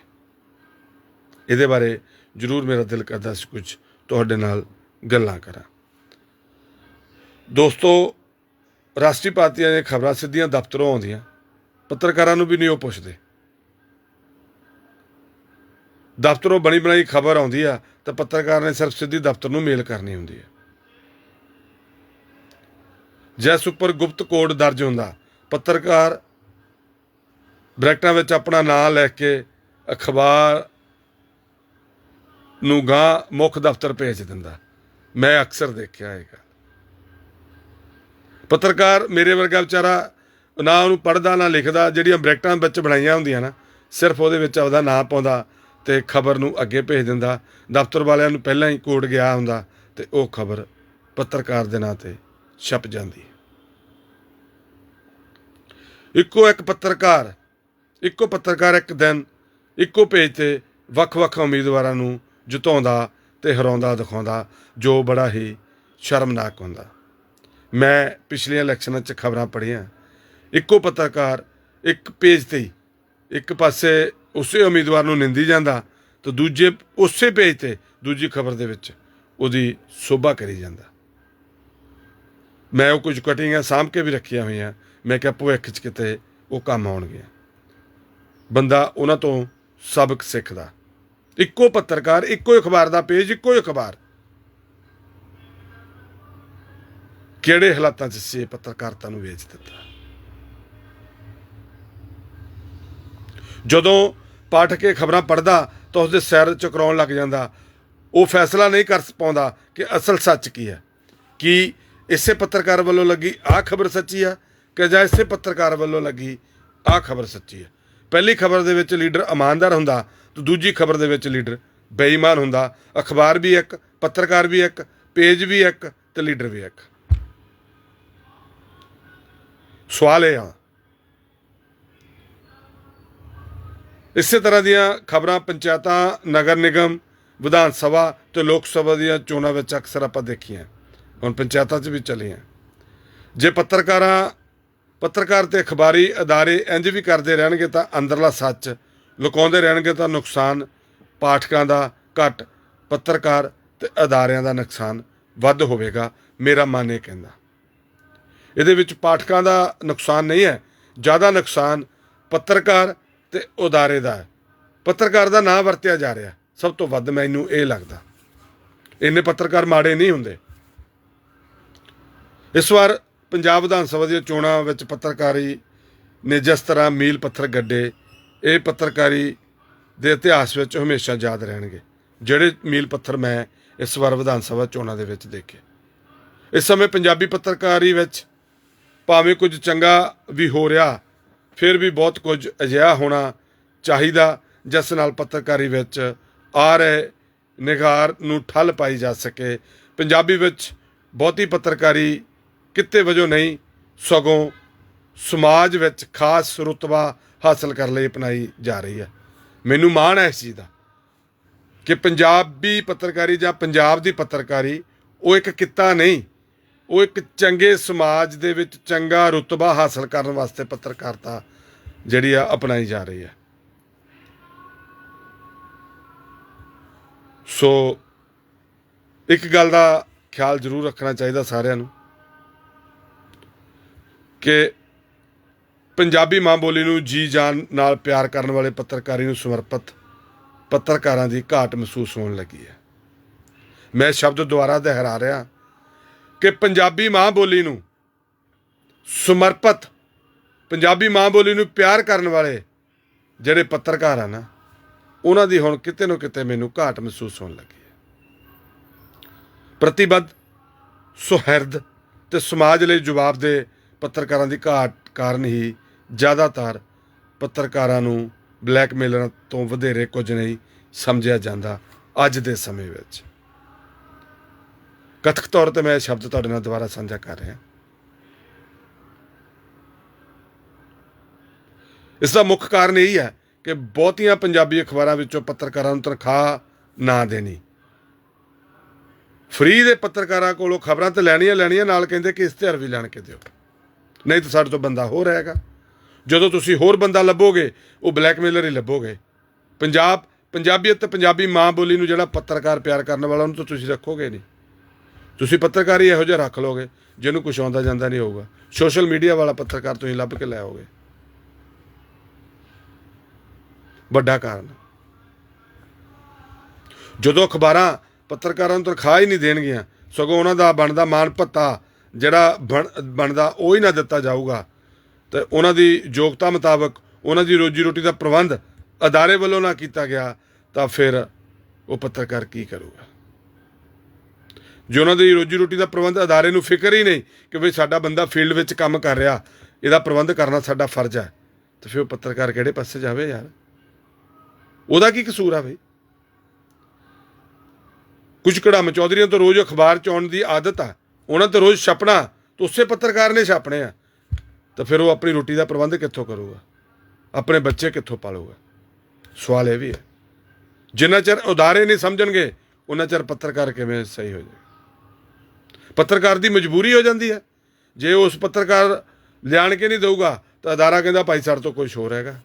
ਇਹਦੇ ਬਾਰੇ ਜ਼ਰੂਰ ਮੇਰਾ ਦਿਲ ਕਰਦਾ ਸੀ ਕੁਝ ਤੁਹਾਡੇ ਨਾਲ ਗੱਲਾਂ ਕਰਾਂ। ਦੋਸਤੋ, ਰਾਸ਼ਟਰੀ ਪਾਰਟੀਆਂ ਦੀਆਂ ਖਬਰਾਂ ਸਿੱਧੀਆਂ ਦਫ਼ਤਰੋਂ ਆਉਂਦੀਆਂ। ਪੱਤਰਕਾਰਾਂ ਨੂੰ ਵੀ ਨਹੀਂ ਉਹ ਪੁੱਛਦੇ। ਦਫ਼ਤਰੋਂ ਬਣੀ ਬਣਾਈ ਖਬਰ ਆਉਂਦੀ ਆ ਤਾਂ ਪੱਤਰਕਾਰ ਨੇ ਸਿਰਫ ਸਿੱਧੀ ਦਫ਼ਤਰ ਨੂੰ ਮੇਲ ਕਰਨੀ ਹੁੰਦੀ ਹੈ ਜਿਸ ਉੱਪਰ ਗੁਪਤ ਕੋਡ ਦਰਜ ਹੁੰਦਾ। ਪੱਤਰਕਾਰ ਬ੍ਰੈਕਟਾਂ ਵਿੱਚ ਆਪਣਾ ਨਾਮ ਲਿਖ ਕੇ ਅਖਬਾਰ ਨੂੰ ਗਾਂ ਮੁੱਖ ਦਫ਼ਤਰ ਭੇਜ ਦਿੰਦਾ। ਮੈਂ ਅਕਸਰ ਦੇਖਿਆ ਇਹ ਗੱਲ। ਪੱਤਰਕਾਰ ਮੇਰੇ ਵਰਗਾ ਵਿਚਾਰਾ ਨਾ ਉਹਨੂੰ ਪੜਦਾ ਨਾ ਲਿਖਦਾ, ਜਿਹੜੀਆਂ ਬ੍ਰੈਕਟਾਂ ਵਿੱਚ ਬਣਾਈਆਂ ਹੁੰਦੀਆਂ ਨਾ, ਸਿਰਫ ਉਹਦੇ ਵਿੱਚ ਆਪਦਾ ਨਾਮ ਪਾਉਂਦਾ ਤੇ ਖਬਰ ਨੂੰ ਅੱਗੇ ਭੇਜ ਦਿੰਦਾ। ਦਫ਼ਤਰ ਵਾਲਿਆਂ ਨੂੰ ਪਹਿਲਾਂ ਹੀ ਕੋਡ ਗਿਆ ਹੁੰਦਾ ਤੇ ਉਹ ਖਬਰ ਪੱਤਰਕਾਰ ਦੇ ਨਾਂ ਤੇ ਛਪ ਜਾਂਦੀ। ਇੱਕੋ ਇੱਕ ਪੱਤਰਕਾਰ, ਇੱਕੋ ਪੱਤਰਕਾਰ ਇੱਕ ਦਿਨ, ਇੱਕੋ ਪੇਜ ਤੇ ਵੱਖ-ਵੱਖ ਉਮੀਦਵਾਰਾਂ ਨੂੰ ਜਿਤਾਉਂਦਾ ਤੇ ਹਰਾਉਂਦਾ, ਦਿਖਾਉਂਦਾ, ਜੋ ਬੜਾ ਹੀ ਸ਼ਰਮਨਾਕ ਹੁੰਦਾ। ਮੈਂ ਪਿਛਲੀਆਂ ਇਲੈਕਸ਼ਨਾਂ 'ਚ ਖਬਰਾਂ ਪੜ੍ਹੀਆਂ। ਇੱਕੋ ਪੱਤਰਕਾਰ ਇੱਕ ਪੇਜ ਤੇ ਹੀ, ਇੱਕ ਪਾਸੇ ਉਸੇ ਉਮੀਦਵਾਰ ਨੂੰ ਨਿੰਦੀ ਜਾਂਦਾ ਤੇ ਦੂਜੇ, ਉਸੇ ਪੇਜ ਤੇ ਦੂਜੀ ਖਬਰ ਦੇ ਵਿੱਚ ਉਹਦੀ ਸੋਭਾ ਕਰੀ ਜਾਂਦਾ। ਮੈਂ ਉਹ ਕੁਝ ਕਟਿੰਗਾਂ ਸਾਂਭ ਕੇ ਵੀ ਰੱਖੀਆਂ ਹੋਈਆਂ। ਮੈਂ ਕਿਹਾ, ਭਵਿੱਖ 'ਚ ਕਿਤੇ ਉਹ ਕੰਮ ਆਉਣਗੀਆਂ ਬੰਦਾ ਉਹਨਾਂ ਤੋਂ ਸਬਕ ਸਿੱਖਦਾ। ਇੱਕੋ ਪੱਤਰਕਾਰ, ਇੱਕੋ ਹੀ ਅਖਬਾਰ ਦਾ ਪੇਜ, ਇੱਕੋ ਹੀ ਅਖਬਾਰ। ਕਿਹੜੇ ਹਾਲਾਤਾਂ 'ਚ ਸੀ ਇਹ ਪੱਤਰਕਾਰਤਾ ਨੂੰ ਵੇਚ ਦਿੱਤਾ? ਜਦੋਂ ਪਾਠਕ ਇਹ ਖਬਰਾਂ ਪੜ੍ਹਦਾ ਤਾਂ ਉਸਦੇ ਸਿਰ ਚਕਰਾਉਣ ਲੱਗ ਜਾਂਦਾ। ਉਹ ਫੈਸਲਾ ਨਹੀਂ ਕਰ ਪਾਉਂਦਾ ਕਿ ਅਸਲ ਸੱਚ ਕੀ ਹੈ। ਕਿ ਇਸੇ ਪੱਤਰਕਾਰ ਵੱਲੋਂ ਲੱਗੀ ਆਹ ਖਬਰ ਸੱਚੀ ਆ ਕਿ ਜਾਂ ਇਸੇ ਪੱਤਰਕਾਰ ਵੱਲੋਂ ਲੱਗੀ ਆਹ ਖਬਰ ਸੱਚੀ ਆ? ਪਹਿਲੀ ਖਬਰ ਦੇ ਵਿੱਚ ਲੀਡਰ ਇਮਾਨਦਾਰ ਹੁੰਦਾ, ਤੇ ਦੂਜੀ ਖਬਰ ਦੇ ਵਿੱਚ ਲੀਡਰ ਬੇਈਮਾਨ ਹੁੰਦਾ। ਅਖਬਾਰ ਵੀ ਇੱਕ, ਪੱਤਰਕਾਰ ਵੀ ਇੱਕ, ਪੇਜ ਵੀ ਇੱਕ ਤੇ ਲੀਡਰ ਵੀ ਇੱਕ। ਸਵਾਲ ਇਹ ਆ। ਇਸੇ ਤਰ੍ਹਾਂ ਦੀਆਂ ਖਬਰਾਂ ਪੰਚਾਇਤਾਂ, ਨਗਰ ਨਿਗਮ, ਵਿਧਾਨ ਸਭਾ ਤੇ ਲੋਕ ਸਭਾ ਦੀਆਂ ਚੋਣਾਂ ਵਿੱਚ ਅਕਸਰ ਆਪਾਂ ਦੇਖੀਆਂ। ਹੁਣ ਪੰਚਾਇਤਾਂ 'ਚ ਵੀ ਚੱਲੀਆਂ। ਜੇ ਪੱਤਰਕਾਰਾਂ, ਪੱਤਰਕਾਰ ਤੇ ਅਖਬਾਰੀ ਅਦਾਰੇ ਇੰਜ ਵੀ ਕਰਦੇ ਰਹਿਣਗੇ ਤਾਂ ਅੰਦਰਲਾ ਸੱਚ, ਲੁਕਾਉਂਦੇ ਰਹਿਣਗੇ ਤਾਂ ਨੁਕਸਾਨ, ਪਾਠਕਾਂ ਦਾ ਘਟ, ਪੱਤਰਕਾਰ ਤੇ ਅਦਾਰਿਆਂ ਦਾ ਨੁਕਸਾਨ ਵੱਧ ਹੋਵੇਗਾ, ਮੇਰਾ ਮਨ ਇਹ ਕਹਿੰਦਾ। ਇਹਦੇ ਵਿੱਚ ਪਾਠਕਾਂ ਦਾ ਨੁਕਸਾਨ ਨਹੀਂ ਹੈ, ਜ਼ਿਆਦਾ ਨੁਕਸਾਨ ਪੱਤਰਕਾਰ ਤੇ ਉਦਾਰੇ ਦਾ ਹੈ। ਪੱਤਰਕਾਰ ਦਾ ਨਾਂ ਵਰਤਿਆ ਜਾ ਰਿਹਾ, ਸਭ ਤੋਂ ਵੱਧ ਮੈਨੂੰ ਇਹ ਲੱਗਦਾ। ਇੰਨੇ ਪੱਤਰਕਾਰ ਮਾੜੇ ਨਹੀਂ ਹੁੰਦੇ। ਇਸ ਵਾਰ ਪੰਜਾਬ ਵਿਧਾਨ ਸਭਾ ਦੀਆਂ ਚੋਣਾਂ ਵਿੱਚ ਪੱਤਰਕਾਰੀ ਨੇ ਜਿਸ ਤਰ੍ਹਾਂ ਮੀਲ ਪੱਥਰ ਗੱਡੇ, ਇਹ ਪੱਤਰਕਾਰੀ ਦੇ ਇਤਿਹਾਸ ਵਿੱਚ ਹਮੇਸ਼ਾ ਯਾਦ ਰਹਿਣਗੇ, ਜਿਹੜੇ ਮੀਲ ਪੱਥਰ ਮੈਂ ਇਸ ਵਾਰ ਵਿਧਾਨ ਸਭਾ ਚੋਣਾਂ ਦੇ ਵਿੱਚ ਦੇਖੇ। ਇਸ ਸਮੇਂ ਪੰਜਾਬੀ ਪੱਤਰਕਾਰੀ ਵਿੱਚ ਭਾਵੇਂ ਕੁਝ ਚੰਗਾ ਵੀ ਹੋ ਰਿਹਾ, ਫਿਰ ਵੀ ਬਹੁਤ ਕੁਝ ਅਜਿਹਾ ਹੋਣਾ ਚਾਹੀਦਾ, ਜਿਸ ਨਾਲ ਪੱਤਰਕਾਰੀ ਵਿੱਚ ਆ ਰਹੇ ਨਿਗਾਰ ਨੂੰ ਠੱਲ ਪਾਈ ਜਾ ਸਕੇ। ਪੰਜਾਬੀ ਵਿੱਚ ਬਹੁਤੀ ਪੱਤਰਕਾਰੀ ਕਿੱਤੇ ਵਜੋਂ ਨਹੀਂ, ਸਗੋਂ ਸਮਾਜ ਵਿੱਚ ਖਾਸ ਰੁਤਬਾ ਹਾਸਲ ਕਰਨ ਲਈ, ਅਪਣਾਈ ਜਾ ਰਹੀ ਹੈ। ਮੈਨੂੰ ਮਾਣ ਹੈ ਇਸ ਚੀਜ਼ ਦਾ ਕਿ ਪੰਜਾਬੀ ਪੱਤਰਕਾਰੀ ਜਾਂ ਪੰਜਾਬ ਦੀ ਪੱਤਰਕਾਰੀ, ਉਹ ਇੱਕ ਕਿੱਤਾ ਨਹੀਂ, ਉਹ ਇੱਕ ਚੰਗੇ ਸਮਾਜ ਦੇ ਵਿੱਚ ਚੰਗਾ ਰੁਤਬਾ ਹਾਸਲ ਕਰਨ ਵਾਸਤੇ ਪੱਤਰਕਾਰਤਾ ਜਿਹੜੀ ਆ, ਅਪਣਾਈ ਜਾ ਰਹੀ ਹੈ। ਸੋ, ਇੱਕ ਗੱਲ ਦਾ ਖਿਆਲ ਜ਼ਰੂਰ ਰੱਖਣਾ ਚਾਹੀਦਾ ਸਾਰਿਆਂ ਨੂੰ। ਕਿ ਪੰਜਾਬੀ ਮਾਂ ਬੋਲੀ ਨੂੰ ਜੀ ਜਾਨ ਨਾਲ ਪਿਆਰ ਕਰਨ ਵਾਲੇ ਪੱਤਰਕਾਰੀ ਨੂੰ ਸਮਰਪਿਤ ਪੱਤਰਕਾਰਾਂ ਦੀ ਘਾਟ ਮਹਿਸੂਸ ਹੋਣ ਲੱਗੀ ਹੈ। ਮੈਂ ਸ਼ਬਦ ਦੁਆਰਾ ਦੁਹਰਾ ਰਿਹਾ ਕਿ ਪੰਜਾਬੀ ਮਾਂ ਬੋਲੀ ਨੂੰ ਸਮਰਪਿਤ ਪੰਜਾਬੀ ਮਾਂ ਬੋਲੀ ਨੂੰ ਪਿਆਰ ਕਰਨ ਵਾਲੇ ਜਿਹੜੇ ਪੱਤਰਕਾਰ ਆ ਨਾ, ਉਹਨਾਂ ਦੀ ਹੁਣ ਕਿਤੇ ਨਾ ਕਿਤੇ ਮੈਨੂੰ ਘਾਟ ਮਹਿਸੂਸ ਹੋਣ ਲੱਗੀ ਹੈ। ਪ੍ਰਤੀਬੱਧ, ਸੁਹਿਰਦ ਤੇ ਸਮਾਜ ਲਈ ਜਵਾਬ ਦੇ ਪੱਤਰਕਾਰਾਂ ਦੀ ਘਾਟ ਕਾਰਨ ਹੀ ਜ਼ਿਆਦਾਤਰ ਪੱਤਰਕਾਰਾਂ ਨੂੰ ਬਲੈਕਮੇਲਰਾਂ ਤੋਂ ਵਧੇਰੇ ਕੁਝ ਨਹੀਂ ਸਮਝਿਆ ਜਾਂਦਾ ਅੱਜ ਦੇ ਸਮੇਂ ਵਿੱਚ। ਕਥਕ ਤੌਰ ਤੇ ਮੈਂ ਇਹ ਸ਼ਬਦ ਤੁਹਾਡੇ ਨਾਲ ਦੁਬਾਰਾ ਸਾਂਝਾ ਕਰ ਰਿਹਾ। ਇਸ ਦਾ ਮੁੱਖ ਕਾਰਨ ਇਹ ਹੈ ਕਿ ਬਹੁਤੀਆਂ ਪੰਜਾਬੀ ਅਖਬਾਰਾਂ ਵਿੱਚੋਂ ਪੱਤਰਕਾਰਾਂ ਨੂੰ ਤਨਖਾਹ ਨਾ ਦੇਣੀ। ਫ੍ਰੀ ਦੇ ਪੱਤਰਕਾਰਾਂ ਕੋਲੋਂ ਖਬਰਾਂ ਤੇ ਲੈਣੀਆਂ ਲੈਣੀਆਂ ਨਾਲ ਕਹਿੰਦੇ ਕਿ ਇਸ਼ਤਿਹਾਰ ਵੀ ਲੈਣ ਕੇ ਦਿਓ। ਨਹੀਂ ਤਾਂ ਸਾਡੇ ਤੋਂ ਬੰਦਾ ਹੋਰ ਹੈਗਾ। ਜਦੋਂ ਤੁਸੀਂ ਹੋਰ ਬੰਦਾ ਲੱਭੋਗੇ, ਉਹ ਬਲੈਕਮੇਲਰ ਹੀ ਲੱਭੋਗੇ। ਪੰਜਾਬ, ਪੰਜਾਬੀਅਤ ਤੇ ਪੰਜਾਬੀ ਮਾਂ ਬੋਲੀ ਨੂੰ ਜਿਹੜਾ ਪੱਤਰਕਾਰ ਪਿਆਰ ਕਰਨ ਵਾਲਾ, ਉਹਨੂੰ ਤਾਂ ਤੁਸੀਂ ਰੱਖੋਗੇ ਨਹੀਂ। ਤੁਸੀਂ ਪੱਤਰਕਾਰੀ ਇਹੋ ਜਿਹਾ ਰੱਖ ਲੋਗੇ ਜਿਹਨੂੰ ਕੁਝ ਆਉਂਦਾ ਜਾਂਦਾ ਨਹੀਂ ਹੋਊਗਾ। ਸੋਸ਼ਲ ਮੀਡੀਆ ਵਾਲਾ ਪੱਤਰਕਾਰ ਤੁਸੀਂ ਲੱਭ ਕੇ ਲੈ ਆਓਗੇ। ਵੱਡਾ ਕਾਰਨ। ਜਦੋਂ ਅਖਬਾਰਾਂ ਪੱਤਰਕਾਰਾਂ ਨੂੰ ਤਨਖਾਹ ਹੀ ਨਹੀਂ ਦੇਣਗੀਆਂ, ਸਗੋਂ ਉਹਨਾਂ ਦਾ ਬਣਦਾ ਮਾਣ ਭੱਤਾ ਜਿਹੜਾ ਬਣ- ਬਣਦਾ, ਉਹ ਹੀ ਨਾ ਦਿੱਤਾ ਜਾਊਗਾ। ਤੇ ਉਹਨਾਂ ਦੀ ਯੋਗਤਾ ਮੁਤਾਬਕ, ਉਹਨਾਂ ਦੀ ਰੋਜੀ ਰੋਟੀ ਦਾ ਪ੍ਰਬੰਧ ਅਦਾਰੇ ਵੱਲੋਂ ਨਾ ਕੀਤਾ ਗਿਆ, ਤਾਂ ਫਿਰ ਉਹ ਪੱਤਰਕਾਰ ਕੀ ਕਰੂਗਾ? ਜੇ ਉਹਨਾਂ ਦੀ ਰੋਜੀ ਰੋਟੀ ਦਾ ਪ੍ਰਬੰਧ ਅਦਾਰੇ ਨੂੰ ਫਿਕਰ ਹੀ ਨਹੀਂ ਕਿ ਵੀ ਸਾਡਾ ਬੰਦਾ ਫੀਲਡ ਵਿੱਚ ਕੰਮ ਕਰ ਰਿਹਾ, ਇਹਦਾ ਪ੍ਰਬੰਧ ਕਰਨਾ ਸਾਡਾ ਫਰਜ਼ ਹੈ, ਤੇ ਫਿਰ ਉਹ ਪੱਤਰਕਾਰ ਕਿਹੜੇ ਪਾਸੇ ਜਾਵੇ ਯਾਰ? ਉਹਦਾ ਕੀ ਕਸੂਰ ਆ ਬਈ? ਕੁਝ ਕੜਾਮ ਚੌਧਰੀਆਂ ਤੋਂ ਰੋਜ਼ ਅਖਬਾਰ ਚ ਆਉਣ ਦੀ ਆਦਤ ਆ। ਉਹਨਾਂ ਤੇ ਰੋਜ਼ ਛਪਣਾ, ਤਾਂ ਉਸੇ ਪੱਤਰਕਾਰ ਨੇ ਛਾਪਣੇ ਆ। ਤਾਂ ਫਿਰ ਉਹ ਆਪਣੀ ਰੋਟੀ ਦਾ ਪ੍ਰਬੰਧ ਕਿੱਥੋਂ ਕਰੂਗਾ? ਆਪਣੇ ਬੱਚੇ ਕਿੱਥੋਂ ਪਾਲੂਗਾ? ਸਵਾਲ ਇਹ ਵੀ ਹੈ। ਜਿੰਨਾ ਚਿਰ ਉਦਾਰੇ ਨਹੀਂ ਸਮਝਣਗੇ ਉਹਨਾਂ ਚਿਰ ਪੱਤਰਕਾਰ ਕਿਵੇਂ ਸਹੀ ਹੋ ਜਾਏਗਾ? ਪੱਤਰਕਾਰ ਦੀ ਮਜਬੂਰੀ ਹੋ ਜਾਂਦੀ ਹੈ। ਜੇ ਉਸ ਪੱਤਰਕਾਰ ਲਿਆਣ ਕੇ ਨਹੀਂ ਦਊਗਾ, ਤਾਂ ਅਦਾਰਾ ਕਹਿੰਦਾ, ਭਾਈ, ਸਾਡੇ ਤੋਂ ਕੁਝ ਹੋਰ ਹੈਗਾ?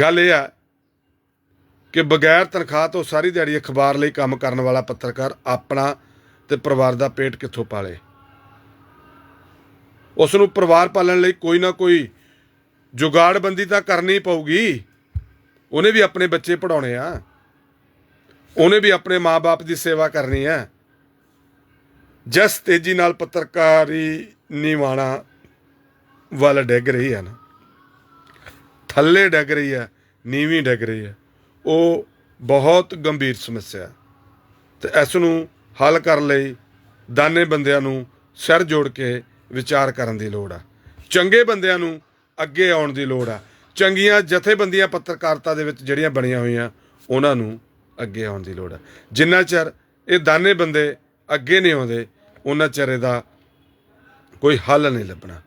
ਗੱਲ ਇਹ ਆ ਕਿ ਬਗੈਰ ਤਨਖਾਹ ਤੋਂ ਸਾਰੀ ਦਿਹਾੜੀ ਅਖਬਾਰ ਲਈ ਕੰਮ ਕਰਨ ਵਾਲਾ ਪੱਤਰਕਾਰ ਆਪਣਾ ਤੇ ਪਰਿਵਾਰ ਦਾ ਪੇਟ ਕਿੱਥੋਂ ਪਾਲੇ? ਉਸ ਨੂੰ ਪਰਿਵਾਰ ਪਾਲਣ ਲਈ ਕੋਈ ਨਾ ਕੋਈ ਜੁਗਾੜਬੰਦੀ ਤਾਂ ਕਰਨੀ ਪਊਗੀ। ਉਹਨੇ ਵੀ ਆਪਣੇ ਬੱਚੇ ਪੜਾਉਣੇ ਆ। ਉਹਨੇ ਵੀ ਆਪਣੇ ਮਾਪੇ ਦੀ ਸੇਵਾ ਕਰਨੀ ਹੈ ਜਿਸ ਤੇਜ਼ੀ ਨਾਲ ਪੱਤਰਕਾਰੀ ਨਿਵਾਣਾ ਵੱਲ ਡਿੱਗ ਰਹੀ ਹੈ ਨਾ। ਥੱਲੇ ਡਿੱਗ ਰਹੀ ਹੈ, ਨੀਵੀਂ ਡਿੱਗ ਰਹੀ ਹੈ। ਉਹ ਬਹੁਤ ਗੰਭੀਰ ਸਮੱਸਿਆ ਹੈ ਤੇ ਇਸ ਨੂੰ ਹੱਲ ਕਰਨ ਲਈ ਦਾਨੇ ਬੰਦਿਆਂ ਨੂੰ ਸਿਰ ਜੋੜ ਕੇ ਵਿਚਾਰ ਕਰਨ ਦੀ ਲੋੜ ਆ। ਚੰਗੇ ਬੰਦਿਆਂ ਨੂੰ ਅੱਗੇ ਆਉਣ ਦੀ ਲੋੜ ਆ। ਚੰਗੀਆਂ ਜਥੇਬੰਦੀਆਂ ਪੱਤਰਕਾਰਤਾ ਦੇ ਵਿੱਚ ਜਿਹੜੀਆਂ ਬਣੀਆਂ ਹੋਈਆਂ, ਉਹਨਾਂ ਨੂੰ ਅੱਗੇ ਆਉਣ ਦੀ ਲੋੜ ਆ। ਜਿੰਨਾ ਚਿਰ ਇਹ ਦਾਨੇ ਬੰਦੇ ਅੱਗੇ ਨਹੀਂ ਆਉਂਦੇ, ਉਹਨਾਂ ਚਿਰ ਇਹਦਾ ਕੋਈ ਹੱਲ ਨਹੀਂ ਲੱਭਣਾ।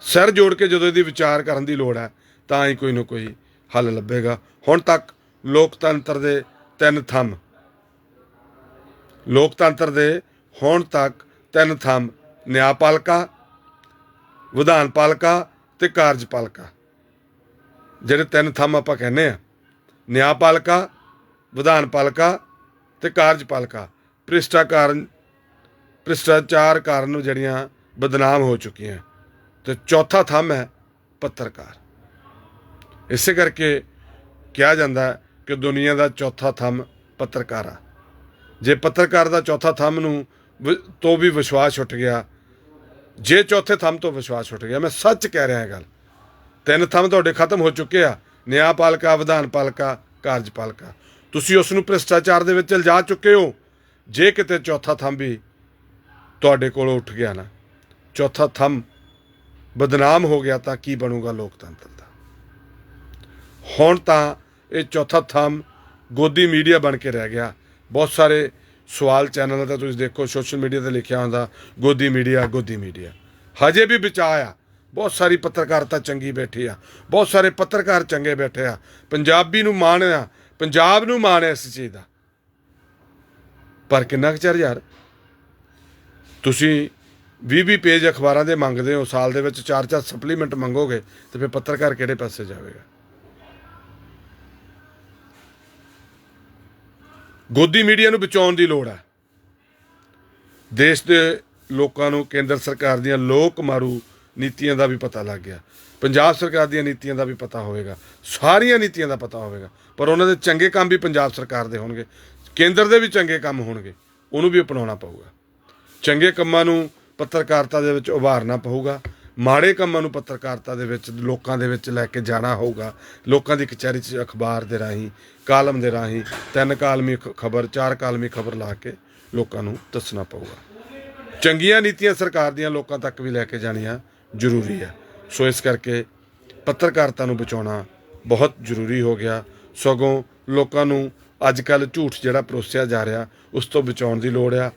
ਸਿਰ ਜੋੜ ਕੇ ਜਦੋਂ ਇਹਦੀ ਵਿਚਾਰ ਕਰਨ ਦੀ ਲੋੜ ਹੈ ਤਾਂ ਹੀ ਕੋਈ ਨਾ ਕੋਈ ਹੱਲ ਲੱਭੇਗਾ। ਹੁਣ ਤੱਕ ਲੋਕਤੰਤਰ ਦੇ ਤਿੰਨ ਥੰਮ। ਲੋਕਤੰਤਰ ਦੇ ਹੋਣ ਤੱਕ ਤਿੰਨ ਥੰਮ ਨਿਆਂਪਾਲਿਕਾ, ਵਿਧਾਨਪਾਲਿਕਾ ਤੇ ਕਾਰਜਪਾਲਿਕਾ। ਜਿਹੜੇ ਤਿੰਨ ਥੰਮ ਆਪਾਂ ਕਹਿੰਦੇ ਆ ਨਿਆਂਪਾਲਿਕਾ, ਵਿਧਾਨਪਾਲਿਕਾ ਤੇ ਕਾਰਜਪਾਲਿਕਾ। ਭ੍ਰਿਸ਼ਟਾਚਾਰ ਭ੍ਰਿਸ਼ਟਾਚਾਰ ਕਾਰਨ ਜਿਹੜੀਆਂ ਬਦਨਾਮ ਹੋ ਚੁੱਕੀਆਂ। ਤੇ ਚੌਥਾ ਥੰਮ ਹੈ ਪੱਤਰਕਾਰ। ਇਸੇ ਕਰਕੇ ਕਿਹਾ ਜਾਂਦਾ ਕਿ ਦੁਨੀਆ ਦਾ ਚੌਥਾ ਥੰਮ ਪੱਤਰਕਾਰ। ਆ ਜੇ ਪੱਤਰਕਾਰ ਦਾ ਚੌਥਾ ਥੰਮ ਨੂੰ ਤੋਂ ਵੀ ਵਿਸ਼ਵਾਸ ਉੱਠ ਗਿਆ, ਜੇ ਚੌਥੇ ਥੰਮ ਤੋਂ ਵਿਸ਼ਵਾਸ ਉੱਠ ਗਿਆ, ਮੈਂ ਸੱਚ ਕਹਿ ਰਿਹਾ ਇਹ ਗੱਲ। ਤਿੰਨ ਥੰਮ ਤੁਹਾਡੇ ਖਤਮ ਹੋ ਚੁੱਕੇ ਆ। ਨਿਆਂਪਾਲਿਕਾ ਵਿਧਾਨ ਪਾਲਿਕਾ ਕਾਰਜਪਾਲਿਕਾ ਤੁਸੀਂ ਉਸ ਨੂੰ ਭ੍ਰਿਸ਼ਟਾਚਾਰ ਦੇ ਵਿੱਚ ਇਲਜ਼ਾ ਚੁੱਕੇ ਹੋ। ਜੇ ਕਿਤੇ ਚੌਥਾ ਥੰਮ ਵੀ ਤੁਹਾਡੇ ਕੋਲ ਉੱਠ ਗਿਆ ਨਾ, ਚੌਥਾ ਥੰਮ ਬਦਨਾਮ ਹੋ ਗਿਆ ਤਾਂ ਕੀ ਬਣੂਗਾ ਲੋਕਤੰਤਰ ਦਾ? ਹੁਣ ਤਾਂ ਇਹ ਚੌਥਾ ਥੰਮ ਗੋਦੀ ਮੀਡੀਆ ਬਣ ਕੇ ਰਹਿ ਗਿਆ। ਬਹੁਤ ਸਾਰੇ ਸਵਾਲ ਚੈਨਲਾਂ ਤੇ ਤੁਸੀਂ ਦੇਖੋ, ਸੋਸ਼ਲ ਮੀਡੀਆ ਤੇ ਲਿਖਿਆ ਹੁੰਦਾ, ਗੋਦੀ ਮੀਡੀਆ ਗੋਦੀ ਮੀਡੀਆ। ਹਜੇ ਵੀ ਬਚਾਇਆ ਬਹੁਤ ਸਾਰੀ ਪੱਤਰਕਾਰਤਾ ਚੰਗੀ ਬੈਠੀ ਆ। ਬਹੁਤ ਸਾਰੇ ਪੱਤਰਕਾਰ ਚੰਗੇ ਬੈਠੇ ਆ। ਪੰਜਾਬੀ ਨੂੰ ਮਾਣ ਆ। ਪੰਜਾਬ ਨੂੰ ਮਾਣ ਹੈ ਇਸ ਚੀਜ਼ ਦਾ। ਪਰ ਕਿੰਨਾ ਕੁ ਚਿਰ ਯਾਰ? ਤੁਸੀਂ 20-20 ਪੇਜ ਅਖਬਾਰਾਂ ਦੇ ਮੰਗਦੇ ਹੋ, ਸਾਲ ਦੇ ਵਿੱਚ 4-4 ਸਪਲੀਮੈਂਟ ਮੰਗੋਗੇ, ਤੇ ਫਿਰ ਪੱਤਰਕਾਰ ਕਿਹੜੇ ਪਾਸੇ ਜਾਵੇਗਾ? ਗੋਦੀ ਮੀਡੀਆ ਨੂੰ ਬਚਾਉਣ ਦੀ ਲੋੜ ਹੈ। ਦੇਸ਼ ਦੇ ਲੋਕਾਂ ਨੂੰ ਕੇਂਦਰ ਸਰਕਾਰ ਦੀਆਂ ਲੋਕ ਮਾਰੂ ਨੀਤੀਆਂ ਦਾ ਵੀ ਪਤਾ ਲੱਗ ਗਿਆ। ਪੰਜਾਬ ਸਰਕਾਰ ਦੀਆਂ ਨੀਤੀਆਂ ਦਾ ਵੀ ਪਤਾ ਹੋਵੇਗਾ। ਸਾਰੀਆਂ ਨੀਤੀਆਂ ਦਾ ਪਤਾ ਹੋਵੇਗਾ। ਪਰ ਉਹਨਾਂ ਦੇ ਚੰਗੇ ਕੰਮ ਵੀ ਪੰਜਾਬ ਸਰਕਾਰ ਦੇ ਹੋਣਗੇ। ਕੇਂਦਰ ਦੇ ਵੀ ਚੰਗੇ ਕੰਮ ਹੋਣਗੇ। ਉਹਨੂੰ ਵੀ ਅਪਣਾਉਣਾ ਪਊਗਾ। ਚੰਗੇ ਕੰਮਾਂ ਨੂੰ ਪੱਤਰਕਾਰਤਾ ਦੇ ਵਿੱਚ ਉਭਾਰਨਾ ਪਊਗਾ। ਮਾੜੇ ਕੰਮਾਂ ਨੂੰ ਪੱਤਰਕਾਰਤਾ ਦੇ ਵਿੱਚ, ਲੋਕਾਂ ਦੇ ਵਿੱਚ ਲੈ ਕੇ ਜਾਣਾ ਹੋਊਗਾ। ਲੋਕਾਂ ਦੀ ਕਚਹਿਰੀ 'ਚ ਅਖਬਾਰ ਦੇ ਰਾਹੀਂ, ਕਾਲਮ ਦੇ ਰਾਹੀਂ, ਤਿੰਨ ਕਾਲਮੀ ਖਬਰ, ਚਾਰ ਕਾਲਮੀ ਖਬਰ ਲਾ ਕੇ ਲੋਕਾਂ ਨੂੰ ਦੱਸਣਾ ਪਊਗਾ। ਚੰਗੀਆਂ ਨੀਤੀਆਂ ਸਰਕਾਰ ਦੀਆਂ ਲੋਕਾਂ ਤੱਕ ਵੀ ਲੈ ਕੇ ਜਾਣੀਆਂ ਜ਼ਰੂਰੀ ਹੈ। ਸੋ ਇਸ ਕਰਕੇ ਪੱਤਰਕਾਰਤਾ ਨੂੰ ਬਚਾਉਣਾ ਬਹੁਤ ਜ਼ਰੂਰੀ ਹੋ ਗਿਆ। ਸਗੋਂ ਲੋਕਾਂ ਨੂੰ ਅੱਜ ਕੱਲ ਝੂਠ ਜਿਹੜਾ ਪਰੋਸਿਆ ਜਾ ਰਿਹਾ, ਉਸ ਤੋਂ ਬਚਾਉਣ ਦੀ ਲੋੜ ਆ।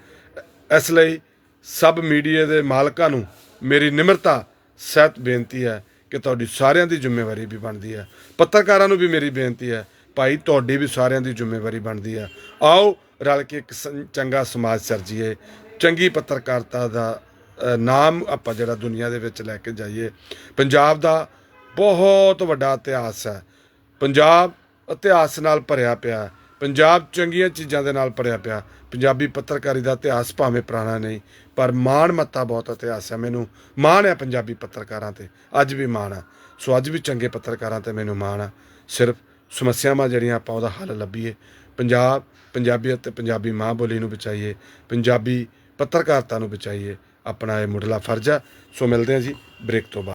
ਇਸ ਲਈ ਸਭ ਮੀਡੀਆ ਦੇ ਮਾਲਕਾਂ ਨੂੰ ਮੇਰੀ ਨਿਮਰਤਾ, ਸਹਿਤ ਬੇਨਤੀ ਹੈ ਕਿ ਤੁਹਾਡੀ ਸਾਰਿਆਂ ਦੀ ਜ਼ਿੰਮੇਵਾਰੀ ਵੀ ਬਣਦੀ ਹੈ। ਪੱਤਰਕਾਰਾਂ ਨੂੰ ਵੀ ਮੇਰੀ ਬੇਨਤੀ ਹੈ, ਭਾਈ ਤੁਹਾਡੀ ਵੀ ਸਾਰਿਆਂ ਦੀ ਜ਼ਿੰਮੇਵਾਰੀ ਬਣਦੀ ਹੈ। ਆਓ ਰਲ ਕੇ ਇੱਕ ਸੰ- ਚੰਗਾ ਸਮਾਜ ਸਿਰਜੀਏ। ਚੰਗੀ ਪੱਤਰਕਾਰਤਾ ਦਾ ਨਾਮ ਆਪਾਂ ਜਿਹੜਾ ਦੁਨੀਆ ਦੇ ਵਿੱਚ ਲੈ ਕੇ ਜਾਈਏ। ਪੰਜਾਬ ਦਾ ਬਹੁਤ ਵੱਡਾ ਇਤਿਹਾਸ ਹੈ। ਪੰਜਾਬ ਇਤਿਹਾਸ ਨਾਲ ਭਰਿਆ ਪਿਆ ਹੈ। ਪੰਜਾਬ ਚੰਗੀਆਂ ਚੀਜ਼ਾਂ ਦੇ ਨਾਲ ਭਰਿਆ ਪਿਆ। ਪੰਜਾਬੀ ਪੱਤਰਕਾਰੀ ਦਾ ਇਤਿਹਾਸ ਭਾਵੇਂ ਪੁਰਾਣਾ ਨਹੀਂ, ਪਰ ਮਾਣ ਮੱਤਾ ਬਹੁਤ ਇਤਿਹਾਸ ਹੈ। ਮੈਨੂੰ ਮਾਣ ਹੈ ਪੰਜਾਬੀ ਪੱਤਰਕਾਰਾਂ ਤੇ। ਅੱਜ ਵੀ ਮਾਣ ਹੈ ਸੋ ਅੱਜ ਵੀ ਚੰਗੇ ਪੱਤਰਕਾਰਾਂ ਤੇ ਮੈਨੂੰ ਮਾਣ ਹੈ ਸਿਰਫ ਸਮੱਸਿਆਵਾਂ ਜਿਹੜੀਆਂ ਆਪਾਂ ਉਹਦਾ ਹੱਲ ਲੱਭੀਏ। ਪੰਜਾਬ, ਪੰਜਾਬੀਅਤ ਤੇ ਪੰਜਾਬੀ ਮਾਂ ਬੋਲੀ ਨੂੰ ਬਚਾਈਏ। ਪੰਜਾਬੀ ਪੱਤਰਕਾਰਤਾ ਨੂੰ ਬਚਾਈਏ। ਆਪਣਾ ਇਹ ਮੁੱਢਲਾ ਫਰਜ਼ ਹੈ ਸੋ ਮਿਲਦੇ ਹਾਂ ਜੀ ਬ੍ਰੇਕ ਤੋਂ ਬਾਅਦ।